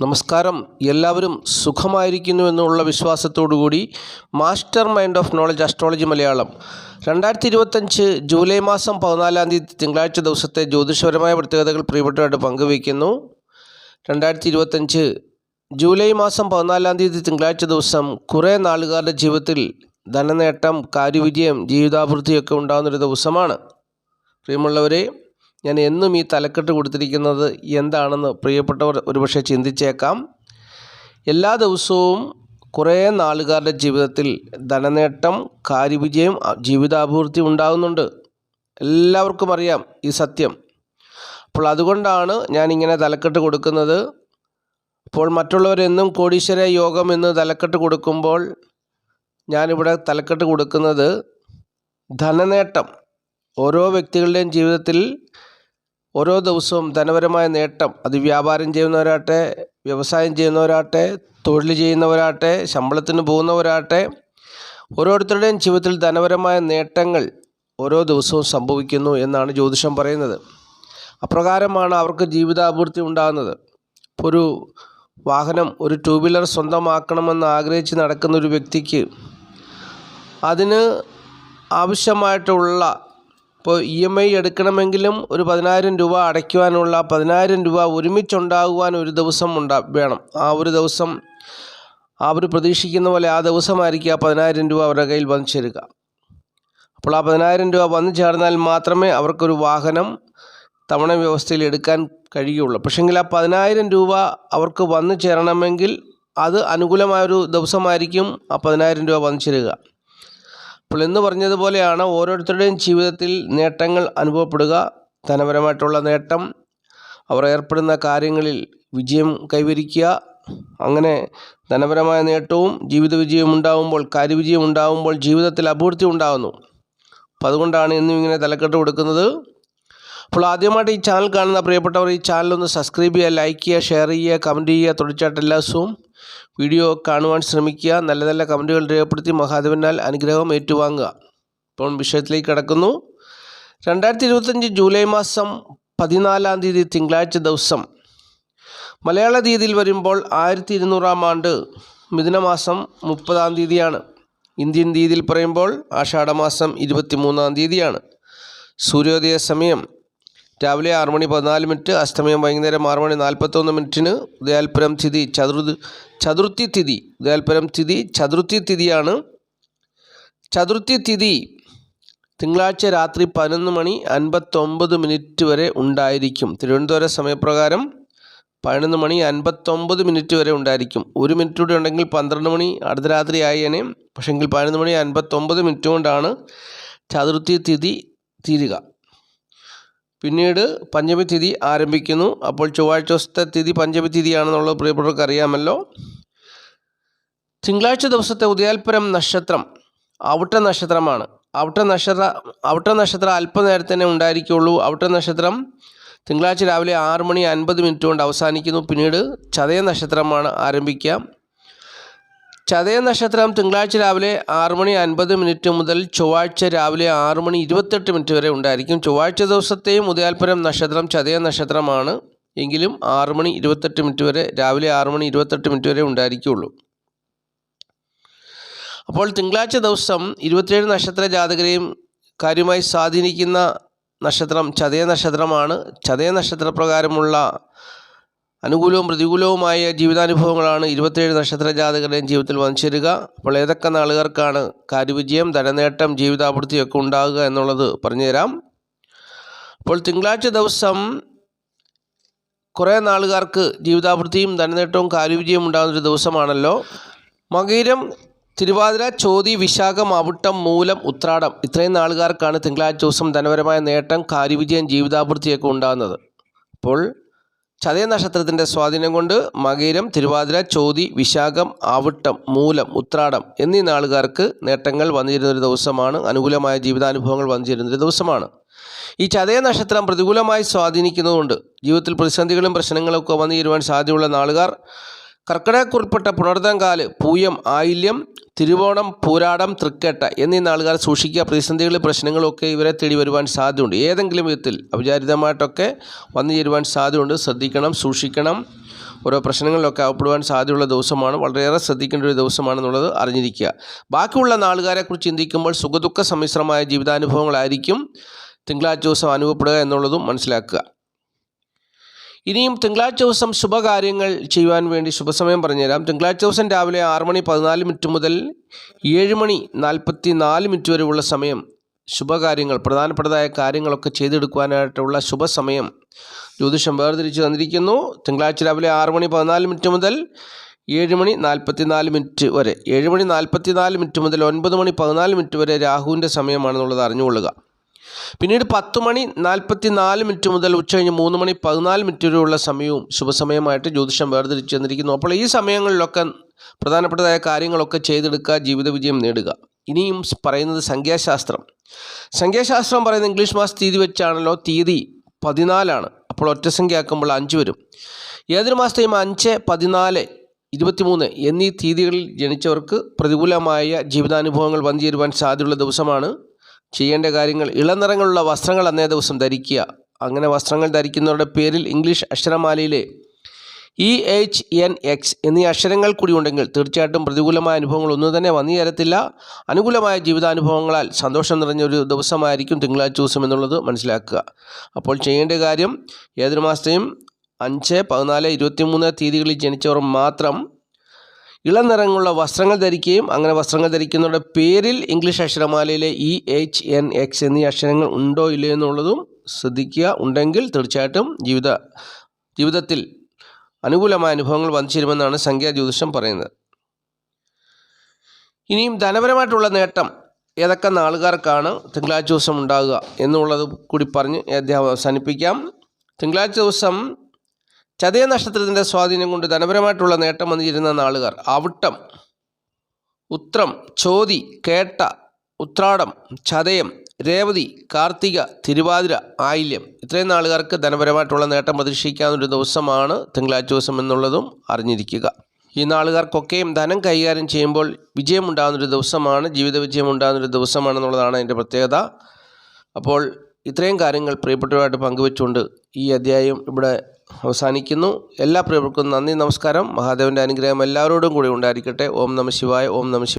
നമസ്കാരം. എല്ലാവരും സുഖമായിരിക്കുന്നു എന്നുള്ള വിശ്വാസത്തോടുകൂടി master mind of knowledge astrology Malayalam. രണ്ടായിരത്തി ഇരുപത്തഞ്ച് ജൂലൈ മാസം പതിനാലാം തീയതി തിങ്കളാഴ്ച ദിവസത്തെ ജ്യോതിഷപരമായ പ്രത്യേകതകൾ പ്രിയപ്പെട്ടവരായിട്ട് പങ്കുവയ്ക്കുന്നു. രണ്ടായിരത്തി ഇരുപത്തഞ്ച് ജൂലൈ മാസം പതിനാലാം തീയതി തിങ്കളാഴ്ച ദിവസം കുറേ നാളുകാരുടെ ജീവിതത്തിൽ ധനനേട്ടം കാര്യവിജയം ജീവിതാഭിവൃദ്ധിയൊക്കെ ഉണ്ടാകുന്നൊരു ദിവസമാണ്. പ്രിയമുള്ളവരെ ഞാൻ എന്നും ഈ തലക്കെട്ട് കൊടുത്തിരിക്കുന്നത് എന്താണെന്ന് പ്രിയപ്പെട്ടവർ ഒരുപക്ഷെ ചിന്തിച്ചേക്കാം. എല്ലാ ദിവസവും കുറേ നാളുകാരുടെ ജീവിതത്തിൽ ധനനേട്ടം കാര്യവിജയം ജീവിതാഭിവൃദ്ധി ഉണ്ടാകുന്നുണ്ട്. എല്ലാവർക്കും അറിയാം ഈ സത്യം. അപ്പോൾ അതുകൊണ്ടാണ് ഞാൻ ഇങ്ങനെ തലക്കെട്ട് കൊടുക്കുന്നത്. അപ്പോൾ മറ്റുള്ളവരെന്നും കോടീശ്വര യോഗം എന്ന് തലക്കെട്ട് കൊടുക്കുമ്പോൾ ഞാനിവിടെ തലക്കെട്ട് കൊടുക്കുന്നത് ധനനേട്ടം. ഓരോ വ്യക്തികളുടെയും ജീവിതത്തിൽ ഓരോ ദിവസവും ധനപരമായ നേട്ടം അത് വ്യാപാരം ചെയ്യുന്നവരാട്ടെ വ്യവസായം ചെയ്യുന്നവരാട്ടെ തൊഴിൽ ചെയ്യുന്നവരാട്ടെ ശമ്പളത്തിന് പോകുന്നവരാട്ടെ ഓരോരുത്തരുടെയും ജീവിതത്തിൽ ധനപരമായ നേട്ടങ്ങൾ ഓരോ ദിവസവും സംഭവിക്കുന്നു എന്നാണ് ജ്യോതിഷം പറയുന്നത്. അപ്രകാരമാണ് അവർക്ക് ജീവിതാഭിവൃദ്ധി ഉണ്ടാകുന്നത്. ഒരു വാഹനം ഒരു ടൂ വീലർ സ്വന്തമാക്കണമെന്ന് ആഗ്രഹിച്ച് നടക്കുന്ന ഒരു വ്യക്തിക്ക് അതിന് ആവശ്യമായിട്ടുള്ള ഇപ്പോൾ ഇ എം ഐ എടുക്കണമെങ്കിലും ഒരു പതിനായിരം രൂപ അടയ്ക്കുവാനുള്ള പതിനായിരം രൂപ ഒരുമിച്ചുണ്ടാകുവാൻ ഒരു ദിവസം ഉണ്ടാ വേണം. ആ ഒരു ദിവസം അവർ പ്രതീക്ഷിക്കുന്ന പോലെ ആ ദിവസമായിരിക്കും ആ പതിനായിരം രൂപ അവരുടെ കയ്യിൽ വന്നു ചേരുക. അപ്പോൾ ആ പതിനായിരം രൂപ വന്നു ചേർന്നാൽ മാത്രമേ അവർക്കൊരു വാഹനം തവണ വ്യവസ്ഥയിൽ എടുക്കാൻ കഴിയുള്ളൂ. പക്ഷെങ്കിൽ ആ പതിനായിരം രൂപ അവർക്ക് വന്നു ചേരണമെങ്കിൽ അത് അനുകൂലമായൊരു ദിവസമായിരിക്കും ആ പതിനായിരം രൂപ വന്നു ചേരുക. അപ്പോൾ എന്ന് പറഞ്ഞതുപോലെയാണ് ഓരോരുത്തരുടെയും ജീവിതത്തിൽ നേട്ടങ്ങൾ അനുഭവപ്പെടുക ധനപരമായിട്ടുള്ള നേട്ടം അവർ ഏർപ്പെടുന്ന കാര്യങ്ങളിൽ വിജയം കൈവരിക്കുക അങ്ങനെ ധനപരമായ നേട്ടവും ജീവിത വിജയവും ഉണ്ടാകുമ്പോൾ കാര്യവിജയം ഉണ്ടാകുമ്പോൾ ജീവിതത്തിൽ അഭിവൃദ്ധി ഉണ്ടാകുന്നു അപ്പോൾ അതുകൊണ്ടാണ് ഇന്നും ഇങ്ങനെ തലക്കെട്ട് കൊടുക്കുന്നത്. അപ്പോൾ ആദ്യമായിട്ട് ഈ ചാനൽ കാണുന്ന പ്രിയപ്പെട്ടവർ ഈ ചാനൽ ഒന്ന് സബ്സ്ക്രൈബ് ചെയ്യുക ലൈക്ക് ചെയ്യുക ഷെയർ ചെയ്യുക കമന്റ് ചെയ്യുക. തുടർച്ചയായിട്ട് എല്ലാ ദിവസവും വീഡിയോ കാണുവാൻ ശ്രമിക്കുക. നല്ല നല്ല കമന്റുകൾ രേഖപ്പെടുത്തി മഹാദേവനാൽ അനുഗ്രഹം ഏറ്റുവാങ്ങുക. ഇപ്പോൾ വിഷയത്തിലേക്ക് കടക്കുന്നു. രണ്ടായിരത്തി ഇരുപത്തഞ്ച് ജൂലൈ മാസം പതിനാലാം തീയതി തിങ്കളാഴ്ച ദിവസം മലയാള തീയതിയിൽ വരുമ്പോൾ ആയിരത്തി ഇരുന്നൂറാം ആണ്ട് മിഥുനമാസം മുപ്പതാം തീയതിയാണ്. ഇന്ത്യൻ തീയതിയിൽ പറയുമ്പോൾ ആഷാഢമാസം ഇരുപത്തി മൂന്നാം തീയതിയാണ്. സൂര്യോദയ സമയം രാവിലെ ആറ് മണി പതിനാല് മിനിറ്റ് അസ്തമയം വൈകുന്നേരം ആറ് മണി നാൽപ്പത്തൊന്ന് മിനിറ്റിന് ഉദയാൽപുരം തിഥി ചതുർ ചതുർത്ഥി തിഥി ഉദയാൽപുരം തിഥി ചതുർത്ഥി തിഥിയാണ്. ചതുർത്ഥി തിഥി തിങ്കളാഴ്ച രാത്രി പതിനൊന്ന് മണി അൻപത്തൊമ്പത് മിനിറ്റ് വരെ ഉണ്ടായിരിക്കും. തിരുവനന്തപുരം സമയപ്രകാരം പതിനൊന്ന് മണി അൻപത്തൊമ്പത് മിനിറ്റ് വരെ ഉണ്ടായിരിക്കും. ഒരു മിനിറ്റ് കൂടി ഉണ്ടെങ്കിൽ പന്ത്രണ്ട് മണി അർദ്ധരാത്രി ആയേനെ പക്ഷെങ്കിൽ പതിനൊന്ന് മണി അൻപത്തൊമ്പത് മിനിറ്റ് കൊണ്ടാണ് ചതുർത്ഥി തിഥി തീരുക. പിന്നീട് പഞ്ചമി തിഥി ആരംഭിക്കുന്നു. അപ്പോൾ ചൊവ്വാഴ്ച ദിവസത്തെ തിഥി പഞ്ചമി തിഥിയാണെന്നുള്ളത് പ്രിയപ്പെട്ടവർക്ക് അറിയാമല്ലോ തിങ്കളാഴ്ച ദിവസത്തെ ഉദയാൽപരം നക്ഷത്രം അവിട്ട നക്ഷത്രമാണ്. അവിട്ട നക്ഷത്ര അവിട്ട നക്ഷത്രം അല്പനേരത്തന്നെ ഉണ്ടായിരിക്കുള്ളൂ. അവിട്ട നക്ഷത്രം തിങ്കളാഴ്ച രാവിലെ ആറ് മണി അൻപത് മിനിറ്റ് കൊണ്ട് അവസാനിക്കുന്നു. പിന്നീട് ചതയ നക്ഷത്രമാണ് ആരംഭിക്കുക. ചതയ നക്ഷത്രം തിങ്കളാഴ്ച രാവിലെ ആറ് മണി അൻപത് മിനിറ്റ് മുതൽ ചൊവ്വാഴ്ച രാവിലെ ആറ് മണി ഇരുപത്തെട്ട് മിനിറ്റ് വരെ ഉണ്ടായിരിക്കും. ചൊവ്വാഴ്ച ദിവസത്തെയും ഉദയാൽപരം നക്ഷത്രം ചതയ നക്ഷത്രമാണ്. എങ്കിലും ആറ് മണി ഇരുപത്തെട്ട് മിനിറ്റ് വരെ രാവിലെ ആറ് മണി ഇരുപത്തെട്ട് മിനിറ്റ് വരെ ഉണ്ടായിരിക്കുള്ളൂ. അപ്പോൾ തിങ്കളാഴ്ച ദിവസം ഇരുപത്തിയേഴ് നക്ഷത്ര ജാതകരെയും കാര്യമായി സ്വാധീനിക്കുന്ന നക്ഷത്രം ചതയ നക്ഷത്രമാണ്. ചതയ നക്ഷത്രപ്രകാരമുള്ള അനുകൂലവും പ്രതികൂലവുമായ ജീവിതാനുഭവങ്ങളാണ് ഇരുപത്തിയേഴ് നക്ഷത്ര ജാതകരുടെയും ജീവിതത്തിൽ വന്നു അപ്പോൾ ഏതൊക്കെ നാളുകാർക്കാണ് കാര്യവിജയം ധനനേട്ടം ജീവിതാപൂർത്തിയൊക്കെ ഉണ്ടാകുക എന്നുള്ളത് പറഞ്ഞുതരാം. അപ്പോൾ തിങ്കളാഴ്ച ദിവസം കുറേ നാളുകാർക്ക് ജീവിതാപൂർത്തിയും ധനനേട്ടവും കാര്യവിജയവും ഉണ്ടാകുന്നൊരു ദിവസമാണല്ലോ. മകീരം തിരുവാതിര ചോതി വിശാഖം അവിട്ടം മൂലം ഉത്രാടം ഇത്രയും നാളുകാർക്കാണ് തിങ്കളാഴ്ച ദിവസം ധനപരമായ നേട്ടം കാര്യവിജയം ജീവിതാപൂർത്തിയൊക്കെ ഉണ്ടാകുന്നത്. അപ്പോൾ ചതയ നക്ഷത്രത്തിന്റെ സ്വാധീനം കൊണ്ട് മകീരം തിരുവാതിര ചോതി വിശാഖം ആവട്ടം മൂലം ഉത്രാടം എന്നീ നാളുകാർക്ക് നേട്ടങ്ങൾ വന്നിരുന്നൊരു ദിവസമാണ്. അനുകൂലമായ ജീവിതാനുഭവങ്ങൾ വന്നിരുന്നൊരു ദിവസമാണ്. ഈ ചതയ നക്ഷത്രം പ്രതികൂലമായി സ്വാധീനിക്കുന്നതുകൊണ്ട് ജീവിതത്തിൽ പ്രതിസന്ധികളും പ്രശ്നങ്ങളൊക്കെ വന്നു ചേരുവാൻ സാധ്യതയുള്ള നാളുകാർ കർക്കിടകക്കുറിൽപ്പെട്ട പുണർതങ്കാൽ പൂയം ആയില്യം തിരുവോണം പൂരാടം തൃക്കേട്ട എന്നീ നാളുകാർ സൂക്ഷിക്കുക. പ്രതിസന്ധികളും പ്രശ്നങ്ങളൊക്കെ ഇവരെ തേടി വരുവാൻ സാധ്യതയുണ്ട്. ഏതെങ്കിലും വിധത്തിൽ അവിചാരിതമായിട്ടൊക്കെ വന്നു ചേരുവാൻ സാധ്യതയുണ്ട്. ശ്രദ്ധിക്കണം സൂക്ഷിക്കണം. ഓരോ പ്രശ്നങ്ങളിലൊക്കെ അകപ്പെടുവാൻ സാധ്യതയുള്ള ദിവസമാണ്. വളരെയേറെ ശ്രദ്ധിക്കേണ്ട ഒരു ദിവസമാണെന്നുള്ളത് അറിഞ്ഞിരിക്കുക. ബാക്കിയുള്ള നാളുകാരെക്കുറിച്ച് ചിന്തിക്കുമ്പോൾ സുഖദുഃഖ സമ്മിശ്രമായ ജീവിതാനുഭവങ്ങളായിരിക്കും തിങ്കളാഴ്ച ദിവസം അനുഭവപ്പെടുക എന്നുള്ളതും മനസ്സിലാക്കുക. ഇനിയും തിങ്കളാഴ്ച ദിവസം ശുഭകാര്യങ്ങൾ ചെയ്യുവാൻ വേണ്ടി ശുഭസമയം പറഞ്ഞുതരാം. തിങ്കളാഴ്ച ദിവസം രാവിലെ ആറ് മണി പതിനാല് മിനിറ്റ് മുതൽ ഏഴ് മണി നാൽപ്പത്തി നാല് മിനിറ്റ് വരെയുള്ള സമയം ശുഭകാര്യങ്ങൾ പ്രധാനപ്പെട്ടതായ കാര്യങ്ങളൊക്കെ ചെയ്തെടുക്കുവാനായിട്ടുള്ള ശുഭസമയം ജ്യോതിഷം വേർതിരിച്ച് തന്നിരിക്കുന്നു. തിങ്കളാഴ്ച രാവിലെ ആറ് മണി പതിനാല് മിനിറ്റ് മുതൽ ഏഴ് മണി നാൽപ്പത്തി നാല് മിനിറ്റ് വരെ. ഏഴ് മണി നാൽപ്പത്തി നാല് മിനിറ്റ് മുതൽ ഒൻപത് മണി പതിനാല് മിനിറ്റ് വരെ രാഹുവിന്റെ സമയമാണെന്നുള്ളത് അറിഞ്ഞുകൊള്ളുക. പിന്നീട് പത്ത് മണി നാൽപ്പത്തി നാല് മിനിറ്റ് മുതൽ ഉച്ചകഴിഞ്ഞ് മൂന്ന് മണി പതിനാല് മിനിറ്റ് വരെയുള്ള സമയവും ശുഭസമയമായിട്ട് ജ്യോതിഷം വേർതിരിച്ചു തന്നിരിക്കുന്നു അപ്പോൾ ഈ സമയങ്ങളിലൊക്കെ പ്രധാനപ്പെട്ടതായ കാര്യങ്ങളൊക്കെ ചെയ്തെടുക്കുക ജീവിത വിജയം നേടുക. ഇനിയും പറയുന്നത് സംഖ്യാശാസ്ത്രം. സംഖ്യാശാസ്ത്രം പറയുന്നത് ഇംഗ്ലീഷ് മാസ തീയതി വെച്ചാണല്ലോ? തീയതി പതിനാലാണ്. അപ്പോൾ ഒറ്റ സംഖ്യ ആക്കുമ്പോൾ അഞ്ച് വരും. ഏതൊരു മാസത്തെയും അഞ്ച് പതിനാല് ഇരുപത്തിമൂന്ന് എന്നീ തീയതികളിൽ ജനിച്ചവർക്ക് പ്രതികൂലമായ ജീവിതാനുഭവങ്ങൾ വന്നു ചേരുവാൻ സാധ്യതയുള്ള ദിവസമാണ് ചെയ്യേണ്ട കാര്യങ്ങൾ ഇളനിറങ്ങളുള്ള വസ്ത്രങ്ങൾ അന്നേ ദിവസം ധരിക്കുക. അങ്ങനെ വസ്ത്രങ്ങൾ ധരിക്കുന്നവരുടെ പേരിൽ ഇംഗ്ലീഷ് അക്ഷരമാലയിലെ ഇ എച്ച് എൻ എക്സ് എന്നീ അക്ഷരങ്ങൾ കൂടി ഉണ്ടെങ്കിൽ തീർച്ചയായിട്ടും പ്രതികൂലമായ അനുഭവങ്ങൾ ഒന്നും തന്നെ വന്നു തരത്തില്ല അനുകൂലമായ ജീവിതാനുഭവങ്ങളാൽ സന്തോഷം നിറഞ്ഞ ഒരു ദിവസമായിരിക്കും തിങ്കളാഴ്ച ദിവസം എന്നുള്ളത് മനസ്സിലാക്കുക. അപ്പോൾ ചെയ്യേണ്ട കാര്യം ഏതൊരു മാസത്തെയും അഞ്ച് പതിനാല് ഇരുപത്തിമൂന്ന് തീയതികളിൽ ജനിച്ചവർ മാത്രം ഇളം നിറങ്ങളുള്ള വസ്ത്രങ്ങൾ ധരിക്കുകയും അങ്ങനെ വസ്ത്രങ്ങൾ ധരിക്കുന്നവരുടെ പേരിൽ ഇംഗ്ലീഷ് അക്ഷരമാലയിലെ ഇ എച്ച് എൻ എക്സ് എന്നീ അക്ഷരങ്ങൾ ഉണ്ടോ ഇല്ലയോ എന്നുള്ളതും ശ്രദ്ധിക്കുക. ഉണ്ടെങ്കിൽ തീർച്ചയായിട്ടും ജീവിത ജീവിതത്തിൽ അനുകൂലമായ അനുഭവങ്ങൾ വന്നു ചേരുമെന്നാണ് സംഖ്യാ ജ്യോതിഷം പറയുന്നത്. ഇനിയും ധനപരമായിട്ടുള്ള നേട്ടം ഏതൊക്കെ നാളുകാർക്കാണ് തിങ്കളാഴ്ച ദിവസം ഉണ്ടാകുക എന്നുള്ളത് കൂടി പറഞ്ഞ് അദ്ദേഹം അവസാനിപ്പിക്കാം. തിങ്കളാഴ്ച ദിവസം ചതയ നക്ഷത്രത്തിന്റെ സ്വാധീനം കൊണ്ട് ധനപരമായിട്ടുള്ള നേട്ടം വന്നിരുന്ന നാളുകാർ അവിട്ടം ഉത്രം ചോതി കേട്ട ഉത്രാടം ചതയം രേവതി കാർത്തിക തിരുവാതിര ആയില്യം ഇത്രയും നാളുകാർക്ക് ധനപരമായിട്ടുള്ള നേട്ടം പ്രതീക്ഷിക്കാവുന്ന ഒരു ദിവസമാണ് തിങ്കളാഴ്ച ദിവസം എന്നുള്ളതും അറിഞ്ഞിരിക്കുക. ഈ നാളുകാർക്കൊക്കെയും ധനം കൈകാര്യം ചെയ്യുമ്പോൾ വിജയമുണ്ടാകുന്നൊരു ദിവസമാണ് ജീവിത വിജയം ഉണ്ടാകുന്നൊരു ദിവസമാണെന്നുള്ളതാണ് അതിന്റെ പ്രത്യേകത. അപ്പോൾ ഇത്രയും കാര്യങ്ങൾ പ്രിയപ്പെട്ടവരായിട്ട് പങ്കുവെച്ചുകൊണ്ട് ഈ അധ്യായം ഇവിടെ അവസാനിക്കുന്നു. എല്ലാ പ്രിയവർക്കും നന്ദി നമസ്കാരം. മഹാദേവന്റെ അനുഗ്രഹം എല്ലാവരോടും കൂടി ഉണ്ടായിരിക്കട്ടെ. ഓം നമ ശിവായ ഓം നമ